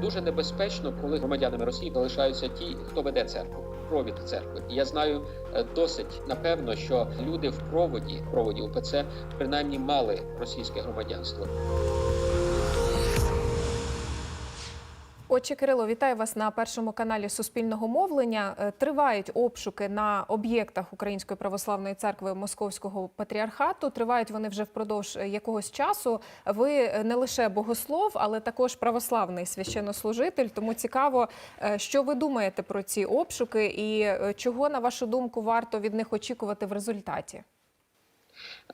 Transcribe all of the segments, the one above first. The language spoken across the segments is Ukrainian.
Дуже небезпечно, коли громадянами Росії залишаються ті, хто веде церкву, провід церкви. І я знаю е, досить напевно, що люди в проводі, проводі УПЦ принаймні мали російське громадянство. Отче Кирило, вітаю вас на першому каналі Суспільного мовлення. Е, Тривають обшуки на об'єктах Української православної церкви Московського патріархату. Тривають вони вже впродовж е, якогось часу. Ви е, не лише богослов, але також православний священнослужитель. Тому цікаво, що ви думаєте про ці обшуки і чого, на вашу думку, варто від них очікувати в результаті?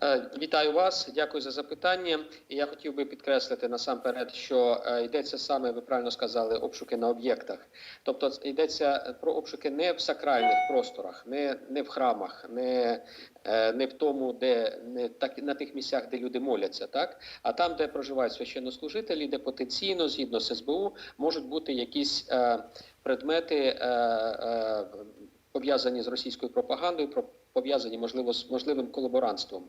Е, Вітаю вас, дякую за запитання. Я хотів би підкреслити насамперед, що е, йдеться саме, ви правильно сказали, обшуки на об'єктах. Тобто йдеться про обшуки не в сакральних просторах, не, не в храмах, не, е, не в тому, де не так на тих місцях, де люди моляться, так а там, де проживають священнослужителі, де потенційно, згідно з СБУ, можуть бути якісь е, предмети. Е, е, Пов'язані з російською пропагандою, про- пов'язані можливо з можливим колаборантством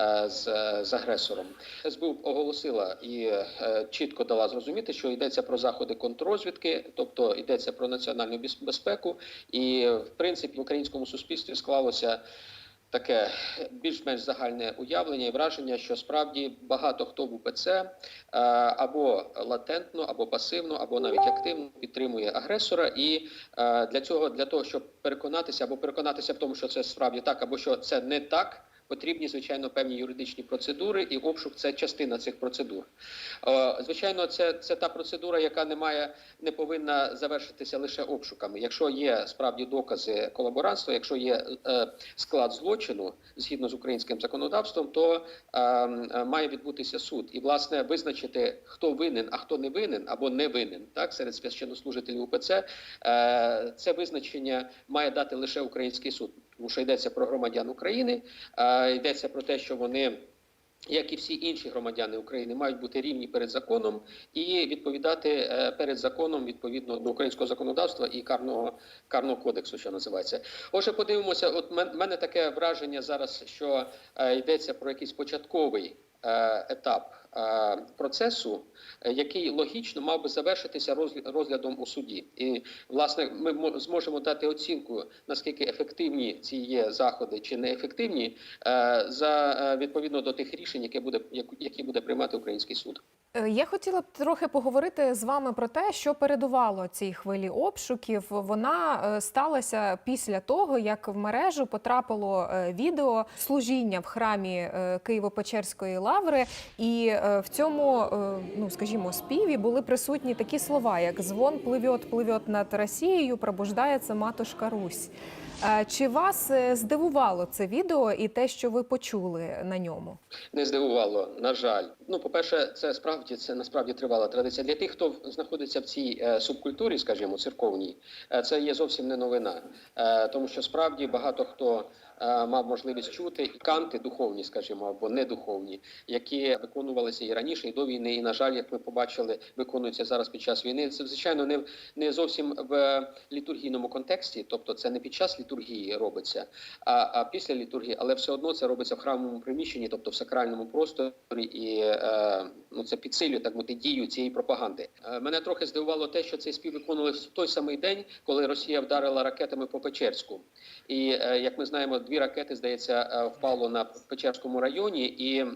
е, з, з агресором. СБУ оголосила і е, чітко дала зрозуміти, що йдеться про заходи контррозвідки, тобто йдеться про національну безпеку, і в принципі в українському суспільстві склалося. Таке більш-менш загальне уявлення і враження, що справді багато хто в УПЦ е, або латентно, або пасивно, або навіть активно підтримує агресора, і е, для цього, для того, щоб переконатися або переконатися в тому, що це справді так, або що це не так. Потрібні звичайно певні юридичні процедури, і обшук це частина цих процедур. Е, Звичайно, це, це та процедура, яка не має не повинна завершитися лише обшуками. Якщо є справді докази колаборантства, якщо є е, склад злочину згідно з українським законодавством, то е, е, має відбутися суд і власне визначити, хто винен, а хто не винен або не винен, так серед священнослужителів УПЦ. Е, це визначення має дати лише український суд, тому що йдеться про громадян України, йдеться про те, що вони. Як і всі інші громадяни України мають бути рівні перед законом і відповідати е, перед законом відповідно до українського законодавства і карного карного кодексу, що називається. Отже, подивимося. От мен- мене таке враження зараз, що е, йдеться про якийсь початковий етап е, процесу, е, який логічно мав би завершитися розглядом у суді. І власне ми зможемо дати оцінку наскільки ефективні ці є заходи чи неефективні, е, за е, відповідно до тих рішень, які буде які буде приймати український суд. Е, Я хотіла б трохи поговорити з вами про те, що передувало цій хвилі обшуків. Вона е, сталася після того, як в мережу потрапило е, відео служіння в храмі Києво-Печерської лаври, і в цьому, ну скажімо, співі були присутні такі слова, як звон пливет, пливет над Росією, пробуждається матушка Русь. Е, Чи вас е, здивувало це відео і те, що ви почули на ньому? Не здивувало, на жаль. Ну, по-перше, це справді це насправді тривала традиція. Для тих, хто знаходиться в цій е, субкультурі, скажімо, церковній, це є зовсім не новина, тому що справді багато хто мав можливість чути і канти духовні, скажімо, або недуховні, які виконувалися і раніше, і до війни, і на жаль, як ми побачили, виконуються зараз під час війни. Це звичайно не, не зовсім в літургійному контексті, тобто це не під час літургії робиться, а, а після літургії, але все одно це робиться в храмовому приміщенні, тобто в сакральному просторі, і е, ну це підсилює так мовити дію цієї пропаганди. Е, мене трохи здивувало те, що цей спів виконували в той самий день, коли Росія вдарила ракетами по Печерську. І е, як ми знаємо, дві ракети здається е, впало на Печерському районі і.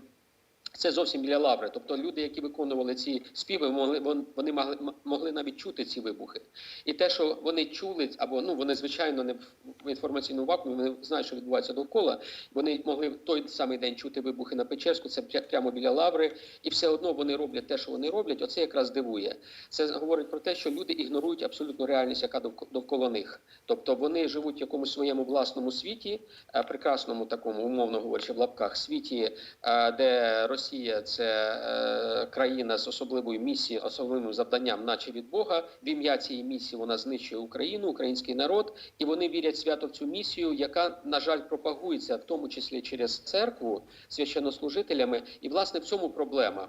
Це зовсім біля лаври. Тобто люди, які виконували ці співи, могли вони могли, могли навіть чути ці вибухи. І те, що вони чули, або ну вони звичайно не в- інформаційному вакуумі, вони знають, що відбувається довкола. Вони могли в той самий день чути вибухи на Печерську, це прямо біля лаври, і все одно вони роблять те, що вони роблять. Оце якраз дивує. Це говорить про те, що люди ігнорують абсолютно реальність, яка довкола них. Тобто вони живуть в якомусь своєму власному світі, е, прекрасному такому, умовно говорячи, в лапках світі, е, де Росія це е, країна з особливою місією, особливим завданням, наче від Бога. В ім'я цієї місії вона знищує Україну, український народ, і вони вірять свято в цю місію, яка на жаль пропагується, в тому числі через церкву священнослужителями. І власне в цьому проблема.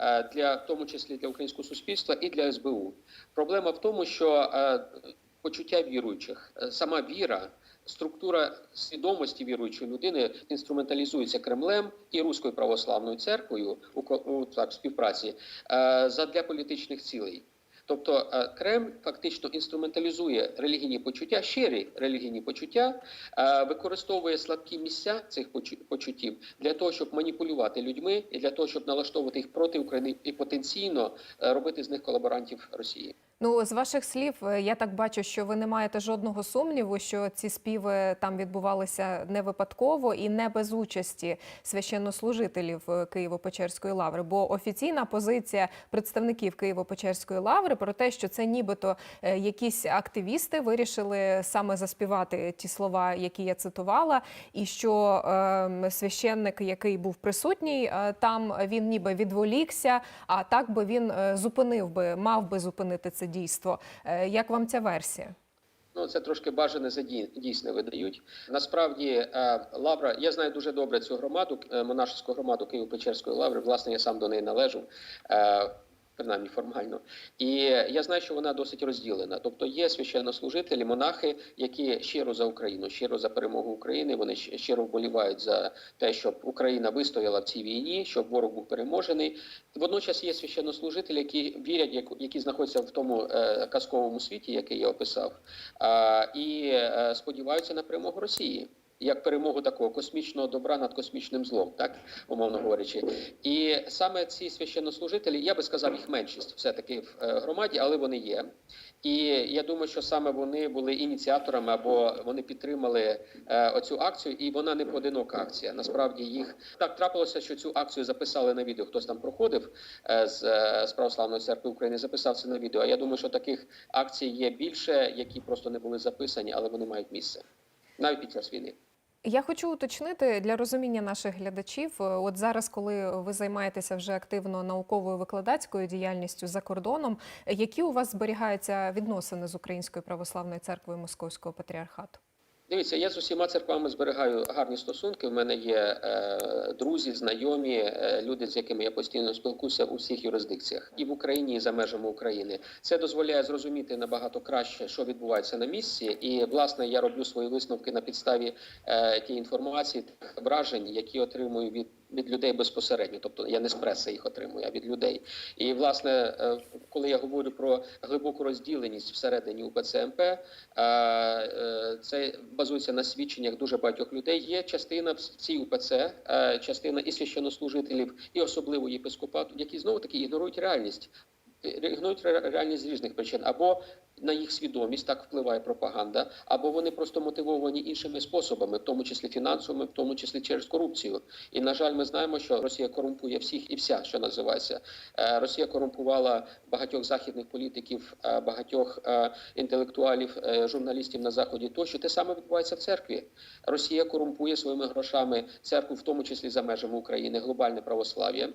е, Для в тому числі для українського суспільства і для СБУ проблема в тому, що е, почуття віруючих, сама віра структура свідомості віруючої людини інструменталізується Кремлем і Руською православною церквою у, у так, співпраці е, політичних цілей. Тобто е, Кремль фактично інструменталізує релігійні почуття, щирі релігійні почуття, е, використовує слабкі місця цих почу- почуттів для того, щоб маніпулювати людьми і для того, щоб налаштовувати їх проти України і потенційно е, робити з них колаборантів Росії. Ну, з ваших слів, е, я так бачу, що ви не маєте жодного сумніву, що ці співи там відбувалися не випадково і не без участі священнослужителів е, Києво-Печерської лаври. Бо офіційна позиція представників Києво-Печерської лаври про те, що це нібито е, якісь активісти вирішили саме заспівати ті слова, які я цитувала, і що е, священник, який був присутній е, там, він ніби відволікся, а так би він зупинив би, мав би зупинити це дійство. Е, Як вам ця версія? Ну, це трошки бажане за дійсне видають. Насправді, е, лавра, я знаю дуже добре цю громаду, е, монашеську громаду Києво-Печерської лаври. Власне, я сам до неї належу. Принаймні формально, і я знаю, що вона досить розділена. Тобто є священнослужителі, монахи, які щиро за Україну, щиро за перемогу України. Вони щиро вболівають за те, щоб Україна вистояла в цій війні, щоб ворог був переможений. Водночас є священнослужителі, які вірять, які знаходяться в тому е, казковому світі, який я описав, і е, сподіваються на перемогу Росії. Як перемогу такого космічного добра над космічним злом, так умовно говорячи, і саме ці священнослужителі, я би сказав, їх меншість все таки в е, громаді, але вони є. І я думаю, що саме вони були ініціаторами або вони підтримали е, оцю акцію, і вона не поодинока акція. Насправді їх так трапилося, що цю акцію записали на відео. Хтось там проходив е, з, е, з православної церкви України, записав це на відео. А я думаю, що таких акцій є більше, які просто не були записані, але вони мають місце навіть під час війни. Я хочу уточнити для розуміння наших глядачів. е, От зараз, коли ви займаєтеся вже активно науковою викладацькою діяльністю за кордоном, е, які у вас зберігаються відносини з Українською православною церквою Московського патріархату? Дивіться, я з усіма церквами зберігаю гарні стосунки. У мене є е, друзі, знайомі, е, люди, з якими я постійно спілкуюся у всіх юрисдикціях і в Україні, і за межами України. Це дозволяє зрозуміти набагато краще, що відбувається на місці. І власне я роблю свої висновки на підставі е, тієї інформації, тих вражень, які отримую від. Від людей безпосередньо, тобто я не з преси їх отримую, а від людей. І власне, е, коли я говорю про глибоку розділеність всередині УПЦ МП, е, е, це базується на свідченнях дуже багатьох людей. Є частина в цій УПЦ, е, частина і священнослужителів, і особливо єпископату, які знову таки ігнорують реальність. Ігнорують реальність з різних причин, або на їх свідомість так впливає пропаганда, або вони просто мотивовані іншими способами, в тому числі фінансовими, в тому числі через корупцію. І на жаль, ми знаємо, що Росія корумпує всіх і вся, що називається. Е, Росія корумпувала багатьох західних політиків, е, багатьох е, інтелектуалів, журналістів на заході. Тощо те саме відбувається в церкві. Росія корумпує своїми грошами церкву, в тому числі за межами України, глобальне православ'я.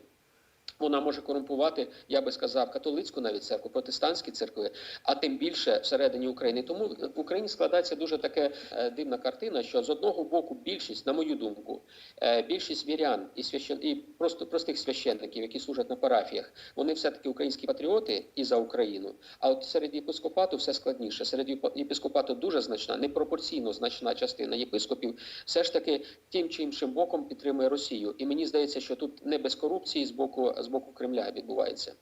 Вона може корумпувати, я би сказав, католицьку навіть церкву, протестантські церкви, а тим більше всередині України. Тому в Україні складається дуже таке е, дивна картина, що з одного боку більшість, на мою думку, е, більшість вірян і священ і просто простих священників, які служать на парафіях, вони все таки українські патріоти і за Україну. А от серед єпископату все складніше. Серед єпископату дуже значна, непропорційно значна частина єпископів, все ж таки тим чи іншим боком підтримує Росію. І мені здається, що тут не без корупції з боку з боку Кремля відбувається.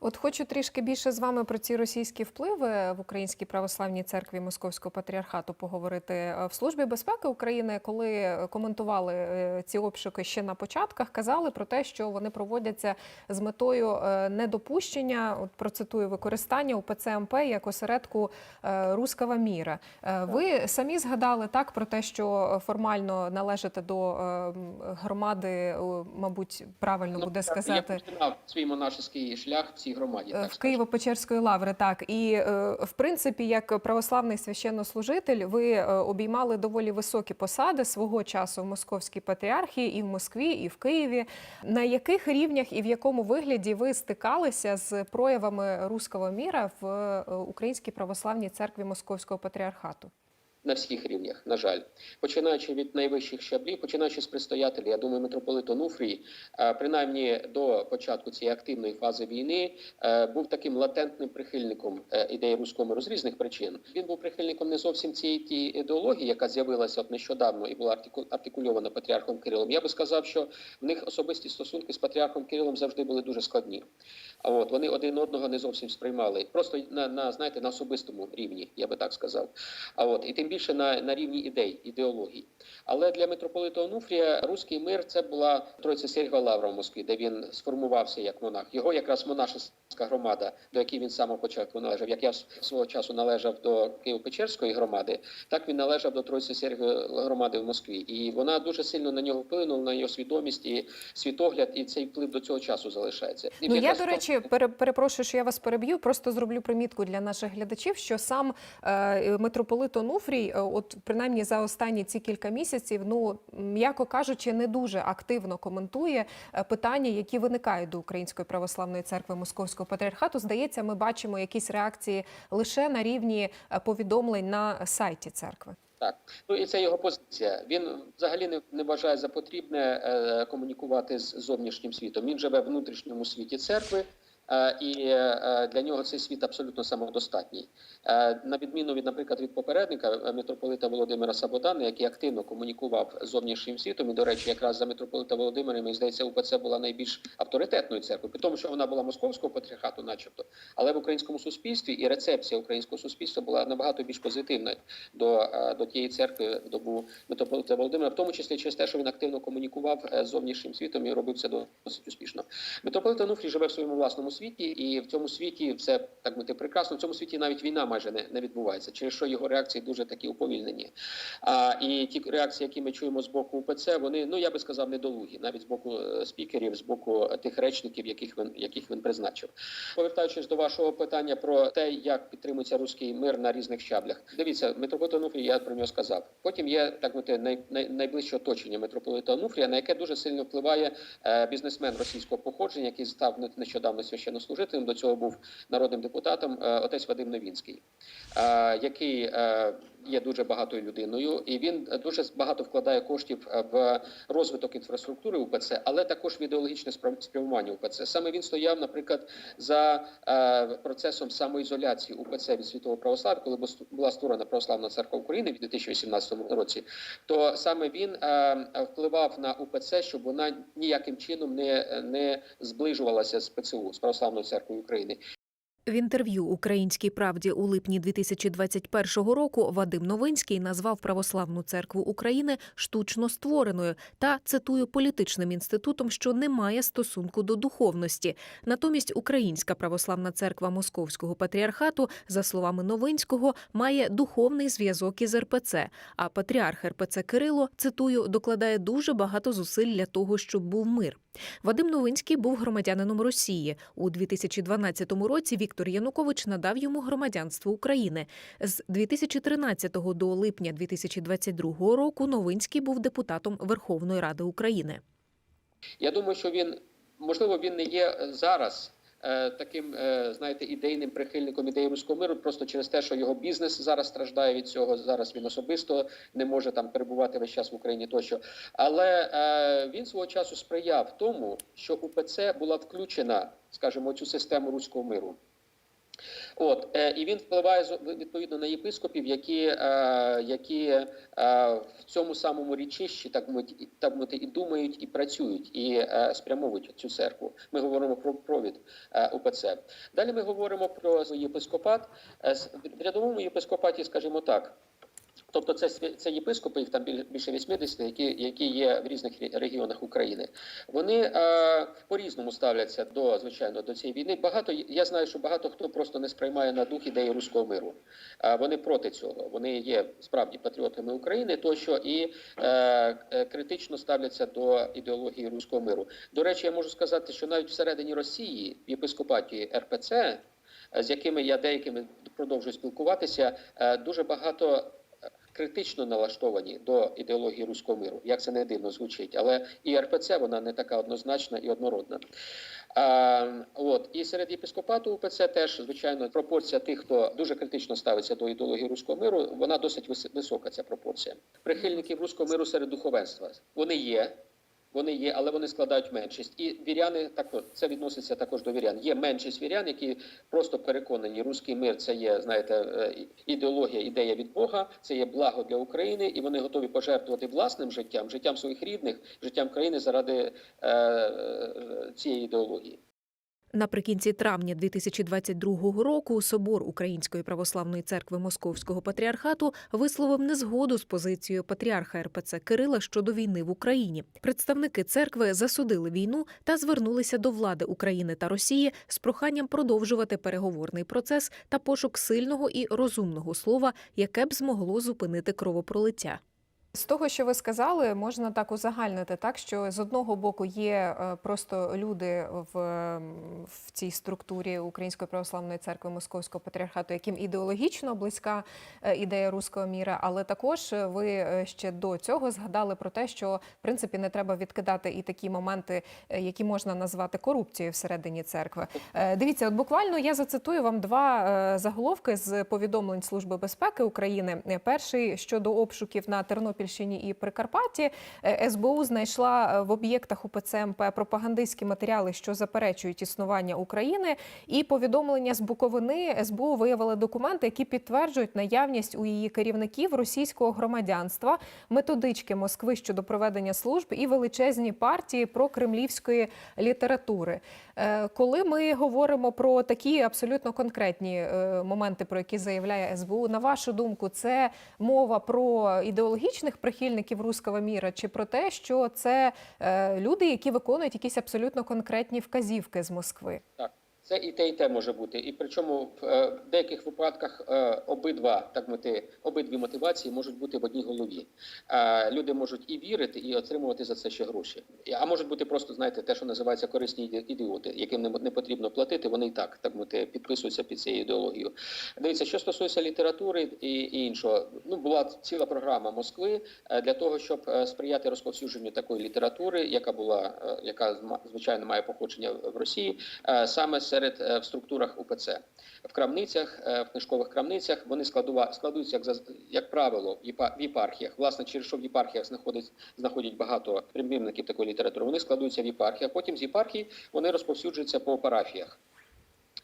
От хочу трішки більше з вами про ці російські впливи в Українській православній церкві Московського патріархату поговорити Е, в службі безпеки України, коли коментували е, ці обшуки ще на початках, казали про те, що вони проводяться з метою е, недопущення. От процитую використання УПЦ МП як осередку руского міра. Ви самі згадали так про те, що формально належите до громади, мабуть, правильно буде Ну, сказати. Я починав свій монашеський шлях в громаді. Е, Так в. Києво-Печерської лаври, так і е, в принципі, як православний священнослужитель, ви е, обіймали доволі високі посади свого часу в московській патріархії і в Москві, і в Києві. На яких рівнях і в якому вигляді ви стикалися з проявами руського міра в е, Українській православній церкві Московського патріархату? На всіх рівнях, на жаль, починаючи від найвищих щаблів, починаючи з предстоятелів, я думаю, митрополит Онуфрій, е, принаймні до початку цієї активної фази війни, е, був таким латентним прихильником е, ідеї руського миру з різних причин. Він був прихильником не зовсім цієї тієї ідеології, яка з'явилася от нещодавно і була артикульована патріархом Кирилом. Я би сказав, що в них особисті стосунки з патріархом Кирилом завжди були дуже складні. А от вони один одного не зовсім сприймали, просто на, на знаєте на особистому рівні, я би так сказав. А от і тим більше на, на рівні ідей, ідеологій. Але для митрополита Онуфрія руський мир це була Тройця Сергія Лавра в Москві, де він сформувався як монах. Його якраз монашеська громада, до якої він самого початку належав. Як я свого часу належав до Києво-Печерської громади, так він належав до Тройці Сергія громади в Москві. І вона дуже сильно на нього вплинула, на його свідомість і світогляд, і цей вплив до цього часу залишається. І Ну я до в речі, пере, перепрошую, що я вас переб'ю. Просто зроблю примітку для наших глядачів, що сам е, митрополит Онуфрій, е, от принаймні за останні ці кілька місяців, ну м'яко кажучи, не дуже активно коментує е, питання, які виникають до Української православної церкви Московського патріархату. Здається, ми бачимо якісь реакції лише на рівні повідомлень на сайті церкви. Так, ну і це його позиція. Він взагалі не, не вважає за потрібне е, комунікувати з зовнішнім світом. Він живе в внутрішньому світі церкви, і е, для нього цей світ абсолютно самодостатній. Е, на відміну від, наприклад, від попередника е, митрополита Володимира Саботана, який активно комунікував з зовнішнім світом. І, до речі, якраз за митрополита Володимира, мені здається, УПЦ була найбільш авторитетною церквою, при тому, що вона була московського патріархату, начебто, але в українському суспільстві і рецепція українського суспільства була набагато більш позитивною до, е, до тієї церкви в добу митрополита Володимира, в тому числі через те, що він активно комунікував е, з зовнішнім світом і робив це досить успішно. Митрополит Онуфрій живе в своєму власному світі, і в цьому світі все так мати прекрасно. В цьому світі навіть війна майже не, не відбувається, через що його реакції дуже такі уповільнені. А і ті реакції, які ми чуємо з боку УПЦ, вони ну я би сказав недолугі, навіть з боку е, спікерів, з боку тих речників, яких він яких він призначив. Повертаючись до вашого питання про те, як підтримується руський мир на різних щаблях. Дивіться, митрополит Онуфрій, я про нього сказав. Потім є так мати най, най, найближче оточення митрополита Онуфрія, на яке дуже сильно впливає е, бізнесмен російського походження, який став не- нещодавно священнослужителем. До цього був народним депутатом е, отець Вадим Новінський, е, який е, є дуже багатою людиною, і він дуже багато вкладає коштів е, в розвиток інфраструктури УПЦ, але також в ідеологічне спрям- спрямування УПЦ. Саме він стояв, наприклад, за е, процесом самоізоляції УПЦ від світового православ'я, коли бу- була створена православна церква України в 2018 році. То саме він е, впливав на УПЦ, щоб вона ніяким чином не, не зближувалася з ПЦУ з православною церквою України. В інтерв'ю Українській правді у липні 2021 року Вадим Новинський назвав Православну церкву України штучно створеною та цитую політичним інститутом, що не має стосунку до духовності. Натомість Українська православна церква Московського патріархату, за словами Новинського, має духовний зв'язок із РПЦ. А патріарх РПЦ Кирило цитую докладає дуже багато зусиль для того, щоб був мир. Вадим Новинський був громадянином Росії. У 2012 році Віктор Янукович надав йому громадянство України. З 2013 до липня 2022 року Новинський був депутатом Верховної Ради України. Я думаю, що він можливо він не є зараз. Е, Таким, е, знаєте, ідейним прихильником ідеї руського миру, просто через те, що його бізнес зараз страждає від цього. Зараз він особисто не може там перебувати весь час в Україні тощо. Але е, він свого часу сприяв тому, що УПЦ була включена, скажімо, цю систему руського миру. От е, і він впливає відповідно на єпископів, які, е, які е, в цьому самому річищі так мовити, так мовити, і думають, і працюють, і е, спрямовують цю церкву. Ми говоримо про провід е, УПЦ. Далі ми говоримо про єпископат. Е, В рядовому єпископаті, скажімо так. Тобто це, це єпископи, їх там біль- більше 80, які, які є в різних регіонах України. Вони е, по-різному ставляться до звичайно до цієї війни. Багато я знаю, що багато хто просто не сприймає на дух ідеї руського миру. Е, вони проти цього. Вони є справді патріотами України, тощо і е, е, критично ставляться до ідеології руського миру. До речі, я можу сказати, що навіть всередині Росії в єпископаті РПЦ, з якими я деякими продовжую спілкуватися, е, дуже багато. Критично налаштовані до ідеології руського миру. Як це не дивно звучить, але і РПЦ вона не така однозначна і однородна. А, от і серед єпископату УПЦ теж звичайно пропорція тих, хто дуже критично ставиться до ідеології руського миру, вона досить висока. Ця пропорція прихильників руського миру серед духовенства. Вони є. Вони є, але вони складають меншість. І віряни також це відноситься також до вірян. Є меншість вірян, які просто переконані, руський мир це є, знаєте, е, ідеологія, ідея від Бога, це є благо для України, і вони готові пожертвувати власним життям, життям своїх рідних, життям країни заради е, е, цієї ідеології. Наприкінці травня 2022 року собор Української православної церкви Московського патріархату висловив незгоду з позицією патріарха РПЦ Кирила щодо війни в Україні. Представники церкви засудили війну та звернулися до влади України та Росії з проханням продовжувати переговорний процес та пошук сильного і розумного слова, яке б змогло зупинити кровопролиття. З того, що ви сказали, можна так узагальнити, так що з одного боку є е, просто люди в, в цій структурі Української православної церкви Московського патріархату, яким ідеологічно близька е, ідея руського міра, але також е, ви ще до цього згадали про те, що в принципі не треба відкидати і такі моменти, які можна назвати корупцією всередині церкви. Дивіться, от буквально я зацитую вам два заголовки з повідомлень Служби безпеки України. Перший щодо обшуків на Тернопільщині і Прикарпатті. Е, СБУ знайшла е, в об'єктах УПЦ МП пропагандистські матеріали, що заперечують існування України. І повідомлення з Буковини СБУ виявили документи, які підтверджують наявність у її керівників російського громадянства, методички Москви щодо проведення служб і величезні партії про кремлівської літератури. Е, Коли ми говоримо про такі абсолютно конкретні моменти, про які заявляє СБУ, на вашу думку, це мова про ідеологічних прихильників руського міра, чи про те, що це е, люди, які виконують якісь абсолютно конкретні вказівки з Москви? Так, це і те, і те може бути. І причому в е, деяких випадках е, обидва так мати, обидві мотивації можуть бути в одній голові. Е, Люди можуть і вірити, і отримувати за це ще гроші. А можуть бути просто, знаєте, те, що називається корисні ідіоти, яким не, потрібно платити. Вони і так так мати, підписуються під цією ідеологією. Дивіться, що стосується літератури і, іншого, ну була ціла програма Москви для того, щоб сприяти розповсюдженню такої літератури, яка була яка звичайно має походження в Росії, саме серед е, в структурах УПЦ. В крамницях, е, в книжкових крамницях вони складува, складуються як як правило в єпархіях. Власне, через що в єпархіях знаходять знаходять багато примірників такої літератури. Вони складуються в єпархіях. Потім з єпархії вони розповсюджуються по парафіях.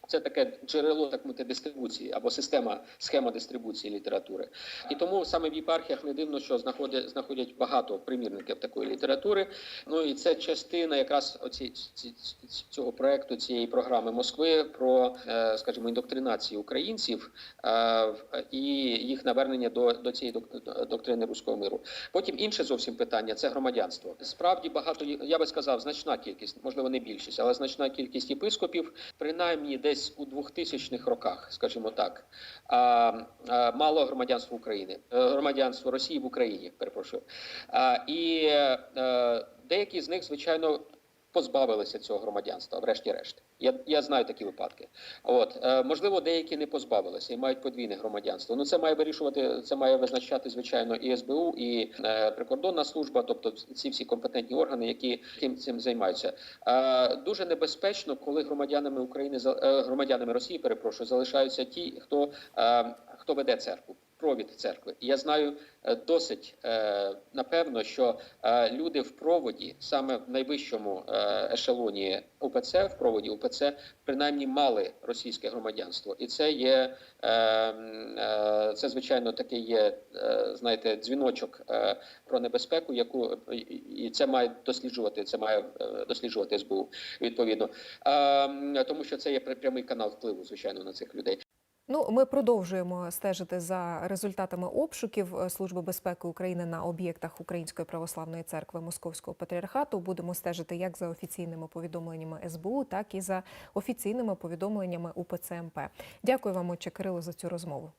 Це таке джерело так мовити, дистрибуції або система схема дистрибуції літератури. І тому саме в єпархіях не дивно, що знаходять знаходять багато примірників такої літератури. Ну і це частина якраз оці ці- ці- цього проекту, цієї програми Москви про, е, скажімо, індоктринацію українців е, і їх навернення до, до цієї док- доктрини руського миру. Потім інше зовсім питання це громадянство. Справді багато я би сказав, значна кількість, можливо, не більшість, але значна кількість єпископів, принаймні десь у 2000-х роках, скажімо так, мало громадянство України, е, громадянство Росії в Україні, перепрошую. І е, деякі з них, звичайно. Позбавилися цього громадянства, врешті-решт. Я, я знаю такі випадки. От е, можливо, деякі не позбавилися і мають подвійне громадянство. Ну це має вирішувати, це має визначати звичайно і СБУ, і е, прикордонна служба, тобто ці всі компетентні органи, які яким цим займаються. Е, дуже небезпечно, коли громадянами України е, громадянами Росії, перепрошую, залишаються ті, хто, е, хто веде церкву. Провід церкви, і я знаю е, досить е, напевно, що е, люди в проводі, саме в найвищому ешелоні УПЦ, в проводі УПЦ, принаймні мали російське громадянство, і це є це звичайно такий є, знаєте, дзвіночок про небезпеку, яку і- це має досліджувати. Це має досліджувати СБУ відповідно, тому що це є прямий канал впливу, звичайно, на цих людей. Ну, ми продовжуємо стежити за результатами обшуків е, Служби безпеки України на об'єктах Української православної церкви Московського патріархату. Будемо стежити як за офіційними повідомленнями СБУ, так і за офіційними повідомленнями УПЦ МП. Дякую вам, отче Кирило, за цю розмову.